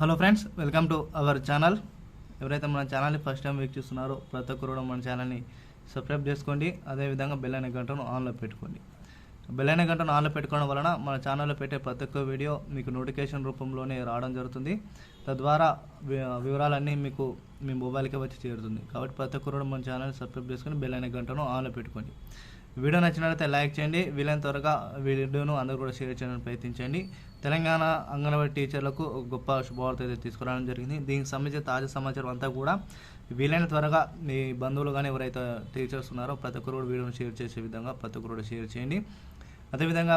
Hello friends welcome to our channel. ఎవరైతే మన ఛానల్ని ఫస్ట్ టైం వీక్షిస్తున్నారో ప్రతి ఒక్కరు కూడా మన ఛానల్ని సబ్స్క్రైబ్ చేసుకోండి. అదేవిధంగా బెల్ అనే గంటను ఆన్లో పెట్టుకోండి. బెల్ అనే గంటను ఆన్లో పెట్టుకోవడం వలన మన ఛానల్లో పెట్టే ప్రతి ఒక్క వీడియో మీకు నోటిఫికేషన్ రూపంలోనే రావడం జరుగుతుంది. తద్వారా వి- వివరాలన్నీ మీకు మీ మొబైల్కే వచ్చి చేరుతుంది. కాబట్టి ప్రతి ఒక్కరు కూడా మన ఛానల్ని సబ్స్క్రైబ్ చేసుకొని బెల్ అనే గంటను ఆన్లో పెట్టుకోండి. వీడియో నచ్చినట్లయితే లైక్ చేయండి. వీలైన త్వరగా వీడియోను అందరూ కూడా షేర్ చేయడానికి ప్రయత్నించండి. తెలంగాణ అంగన్వాడీ టీచర్లకు గొప్ప శుభవార్త అయితే తీసుకురావడం జరిగింది. దీనికి సంబంధించిన తాజా సమాచారం అంతా కూడా వీలైన త్వరగా మీ బంధువులు కానీ ఎవరైతే టీచర్స్ ఉన్నారో ప్రతి ఒక్కరు కూడా వీడియోను షేర్ చేసే విధంగా ప్రతి ఒక్కరు కూడా షేర్ చేయండి. అదేవిధంగా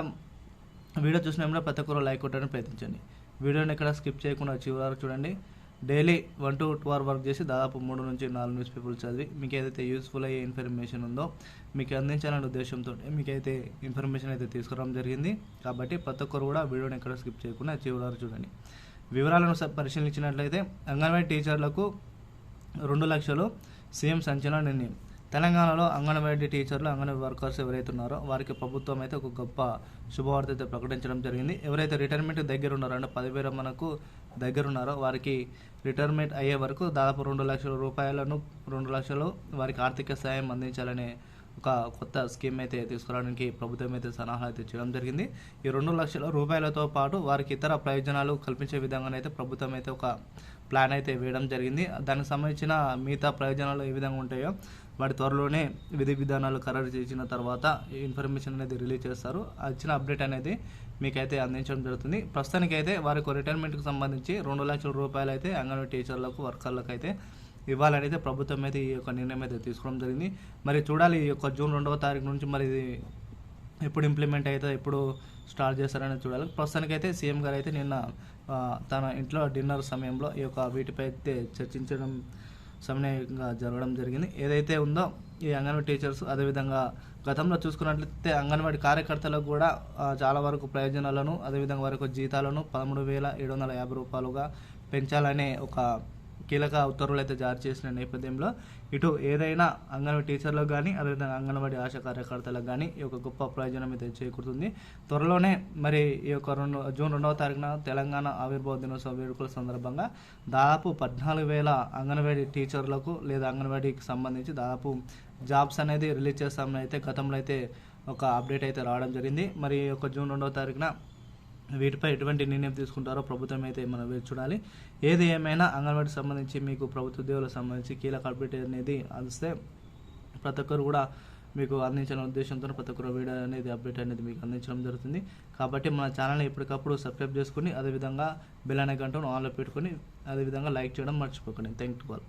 వీడియో చూసినప్పుడు ప్రతి ఒక్కరు లైక్ కొట్టడానికి ప్రయత్నించండి. వీడియోని ఇక్కడ స్కిప్ చేయకుండా చివరి వరకు చూడండి. Daily one to two hour work చేసి దాదాపు మూడు నుంచి నాలుగు న్యూస్ పేపర్లు చదివి మీకు ఏదైతే యూస్ఫుల్ అయ్యే ఇన్ఫర్మేషన్ ఉందో మీకు అందించాలనే ఉద్దేశంతో మీకైతే ఇన్ఫర్మేషన్ అయితే తీసుకురావడం జరిగింది. కాబట్టి ప్రతి ఒక్కరు కూడా వీడియోని ఎక్కడ స్కిప్ చేయకుండా చివరి చూడండి. వివరాలను స- పరిశీలించినట్లయితే అంగన్వాడీ టీచర్లకు రెండు లక్షలు సీఎం సంచలన నిర్ణయం. తెలంగాణలో అంగన్వాడీ టీచర్లు అంగన్వాడీ వర్కర్స్ ఎవరైతే ఉన్నారో వారికి ప్రభుత్వం అయితే ఒక గొప్ప శుభవార్త అయితే ప్రకటించడం జరిగింది. ఎవరైతే రిటైర్మెంట్ దగ్గర ఉన్నారో అంటే పదివేల మనకు దగ్గర ఉన్నారో వారికి రిటైర్మెంట్ అయ్యే వరకు దాదాపు రెండు లక్షల రూపాయలను రెండు లక్షలు వారికి ఆర్థిక సాయం అందించాలనే ఒక కొత్త స్కీమ్ అయితే తీసుకురావడానికి ప్రభుత్వం అయితే సలహా అయితే చేయడం జరిగింది. ఈ రెండు లక్షల రూపాయలతో పాటు వారికి ఇతర ప్రయోజనాలు కల్పించే విధంగానైతే ప్రభుత్వం అయితే ఒక ప్లాన్ అయితే వేయడం జరిగింది. దానికి సంబంధించిన మిగతా ప్రయోజనాలు ఏ విధంగా ఉంటాయో వాటి త్వరలోనే విధి విధానాలు ఖరారు చేసిన తర్వాత ఈ ఇన్ఫర్మేషన్ అనేది రిలీజ్ చేస్తారు. వచ్చిన అప్డేట్ అనేది మీకైతే అందించడం జరుగుతుంది. ప్రస్తుతానికైతే వారికి రిటైర్మెంట్కి సంబంధించి రెండు లక్షల రూపాయలు అయితే అంగన్వాడీ టీచర్లకు వర్కర్లకు అయితే ఇవ్వాలని అయితే ప్రభుత్వం అయితే ఈ యొక్క నిర్ణయం అయితే తీసుకోవడం జరిగింది. మరి చూడాలి ఈ యొక్క జూన్ రెండవ తారీఖు నుంచి మరి ఇది ఎప్పుడు ఇంప్లిమెంట్ అయితే ఎప్పుడు స్టార్ట్ చేస్తారని చూడాలి. ప్రస్తుతానికి అయితే సీఎం గారు అయితే నిన్న తన ఇంట్లో డిన్నర్ సమయంలో ఈ యొక్క వీటిపై అయితే చర్చించడం సమయంగా జరగడం జరిగింది. ఏదైతే ఉందో ఈ అంగన్వాడీ టీచర్స్ అదేవిధంగా గతంలో చూసుకున్నట్లయితే అంగన్వాడీ కార్యకర్తలకు కూడా చాలా వరకు ప్రయోజనాలను అదేవిధంగా వరకు జీతాలను పదమూడు వేల ఏడు వందల యాభై రూపాయలుగా పెంచాలనే ఒక కీలక ఉత్తర్వులు అయితే జారీ చేసిన నేపథ్యంలో ఇటు ఏదైనా అంగన్వాడీ టీచర్లకు కానీ అదేవిధంగా అంగన్వాడీ ఆశా కార్యకర్తలకు కానీ ఈ యొక్క గొప్ప ప్రయోజనం అయితే చేకూరుతుంది. త్వరలోనే మరి ఈ యొక్క రెండు జూన్ రెండవ తారీఖున తెలంగాణ ఆవిర్భావ దినోత్సవ వేడుకల సందర్భంగా దాదాపు పద్నాలుగు వేల అంగన్వాడీ టీచర్లకు లేదా అంగన్వాడీకి సంబంధించి దాదాపు జాబ్స్ అనేది రిలీజ్ చేస్తామని అయితే గతంలో అయితే ఒక అప్డేట్ అయితే రావడం జరిగింది. మరి ఈ యొక్క జూన్ రెండవ తారీఖున వీటిపై ఎటువంటి నిర్ణయం తీసుకుంటారో ప్రభుత్వం అయితే మనం వేచి చూడాలి. ఏది ఏమైనా అంగన్వాడీకి సంబంధించి మీకు ప్రభుత్వ ఉద్యోగులకు సంబంధించి కీలక అప్డేట్ అనేది అందిస్తే ప్రతి ఒక్కరు కూడా మీకు అందించాలనే ఉద్దేశంతో ప్రతి ఒక్కరు వీడియో అనేది అప్డేట్ అనేది మీకు అందించడం జరుగుతుంది. కాబట్టి మన ఛానల్ని ఎప్పటికప్పుడు సబ్స్క్రైబ్ చేసుకుని అదేవిధంగా బెల్ అనే గంటను ఆన్లో పెట్టుకొని అదేవిధంగా లైక్ చేయడం మర్చిపోకండి. Thank you all.